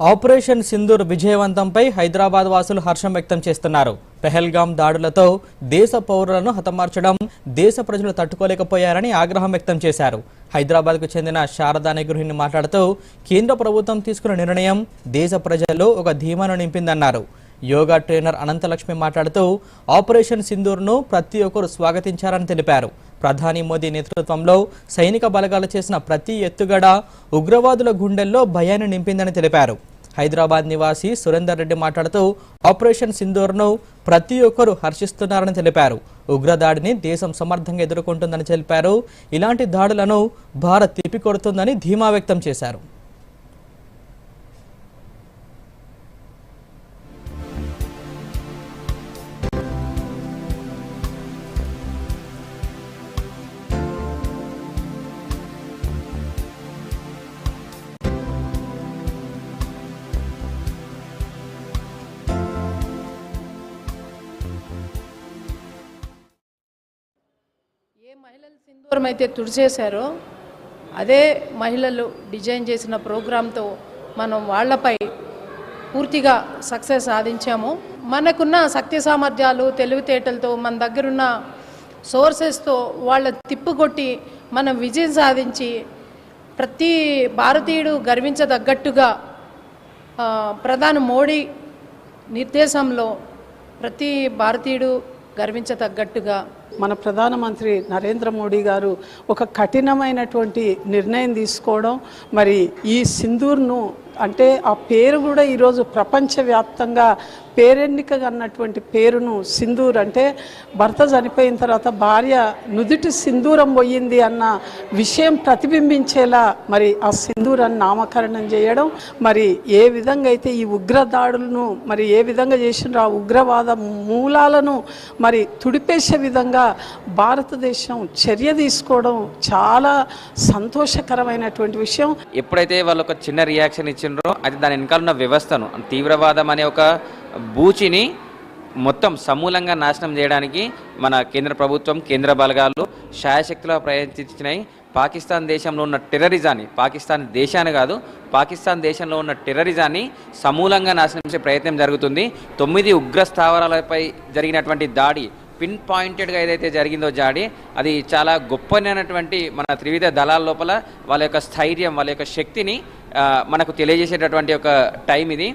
Operation Sindoor విజయవంతంపై Hyderabad వాసులు హర్షం వ్యక్తం చేస్తున్నారు. పెహల్గాం దాడులతో దేశ పౌరులను హతమార్చడం దేశ ప్రజలు తట్టుకోలేకపోయారని ఆగ్రహం వ్యక్తం చేశారు. హైదరాబాద్కు చెందిన శారదా అనే గృహిణి మాట్లాడుతూ కేంద్ర ప్రభుత్వం తీసుకున్న నిర్ణయం దేశ ప్రజల్లో ఒక ధీమాను నింపిందన్నారు. యోగా ట్రైనర్ అనంతలక్ష్మి మాట్లాడుతూ ఆపరేషన్ సింధూర్ను ప్రతి ఒక్కరు స్వాగతించారని తెలిపారు. ప్రధాని మోదీ నేతృత్వంలో సైనిక బలగాలు చేసిన ప్రతి ఎత్తుగడ ఉగ్రవాదుల గుండెల్లో భయాన్ని నింపిందని తెలిపారు. హైదరాబాద్ నివాసి సురేందర్ రెడ్డి మాట్లాడుతూ ఆపరేషన్ సింధూర్ను ప్రతి ఒక్కరూ హర్షిస్తున్నారని తెలిపారు. ఉగ్రదాడిని దేశం సమర్థంగా ఎదుర్కొంటుందని తెలిపారు. ఇలాంటి దాడులను భారత్ తిప్పికొడుతుందని ధీమా వ్యక్తం చేశారు. మహిళలు సింధూరం అయితే తుడిచేశారో అదే మహిళలు డిజైన్ చేసిన ప్రోగ్రాంతో మనం వాళ్ళపై పూర్తిగా సక్సెస్ సాధించాము. మనకున్న శక్తి సామర్థ్యాలు తెలివితేటలతో మన దగ్గరున్న సోర్సెస్తో వాళ్ళ తిప్పుకొట్టి మనం విజయం సాధించి ప్రతి భారతీయుడు గర్వించదగ్గట్టుగా ప్రధాని మోడీ నిర్దేశంలో ప్రతి భారతీయుడు గర్వించతగ్గట్టుగా మన ప్రధానమంత్రి నరేంద్ర మోడీ గారు ఒక కఠినమైనటువంటి నిర్ణయం తీసుకోవడం మరి ఈ సింధూర్ను అంటే ఆ పేరు కూడా ఈరోజు ప్రపంచవ్యాప్తంగా పేరెన్నిక అన్నటువంటి పేరును సింధూర్ అంటే భర్త చనిపోయిన తర్వాత భార్య నుదుటి సింధూరం పోయింది అన్న విషయం ప్రతిబింబించేలా మరి ఆ సింధూరాన్ని నామకరణం చేయడం మరి ఏ విధంగా అయితే ఈ ఉగ్రదాడులను మరి ఏ విధంగా చేసినారో ఆ ఉగ్రవాద మూలాలను మరి తుడిపేసే విధంగా భారతదేశం చర్య తీసుకోవడం చాలా సంతోషకరమైనటువంటి విషయం. ఎప్పుడైతే వాళ్ళు ఒక చిన్న రియాక్షన్ ఇచ్చిండ్రో అది దాని వెనకాల ఉన్న వ్యవస్థను తీవ్రవాదం అనే ఒక బూచిని మొత్తం సమూలంగా నాశనం చేయడానికి మన కేంద్ర ప్రభుత్వం కేంద్ర బలగాలు శాయశక్తిలో ప్రయత్నించినాయి. పాకిస్తాన్ దేశంలో ఉన్న టెర్రరిజాన్ని పాకిస్తాన్ దేశాన్ని కాదు పాకిస్తాన్ దేశంలో ఉన్న టెర్రరిజాన్ని సమూలంగా నాశనం చేసే ప్రయత్నం జరుగుతుంది. తొమ్మిది ఉగ్ర స్థావరాలపై జరిగినటువంటి దాడి పిన్ పాయింటెడ్గా ఏదైతే జరిగిందో జాడి అది చాలా గొప్పనైనటువంటి మన త్రివిధ దళాల లోపల వాళ్ళ యొక్క స్థైర్యం వాళ్ళ యొక్క శక్తిని మనకు తెలియజేసేటటువంటి ఒక టైం ఇది.